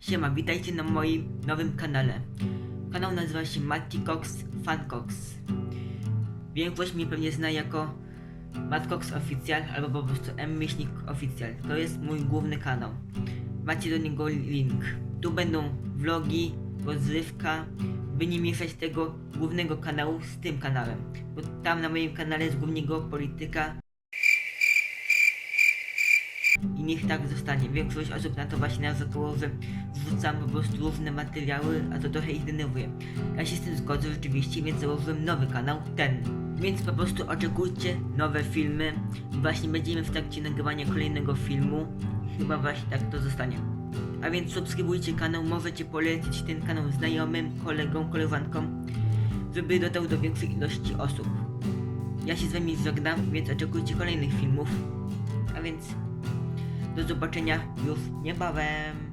Siema, witajcie na moim nowym kanale. Kanał nazywa się Matty Cox Fancox. Większość mnie pewnie zna jako Matt Cox Official albo po prostu M Myślnik Official. To jest mój główny kanał. Macie do niego link. Tu będą vlogi, rozrywka, by nie mieszać tego głównego kanału z tym kanałem. Bo tam na moim kanale jest głównego polityka niech tak zostanie. Większość osób na to właśnie narzekało, że wrzucam po prostu różne materiały, a to trochę ich denerwuje. Ja się z tym zgodzę rzeczywiście, więc założyłem nowy kanał, ten. Więc po prostu oczekujcie nowe filmy. Właśnie będziemy w trakcie nagrywania kolejnego filmu. Chyba właśnie tak to zostanie. A więc subskrybujcie kanał, możecie polecić ten kanał znajomym, kolegom, koleżankom, żeby dotarł do większej ilości osób. Ja się z wami żegnam, więc oczekujcie kolejnych filmów. A więc do zobaczenia już niebawem.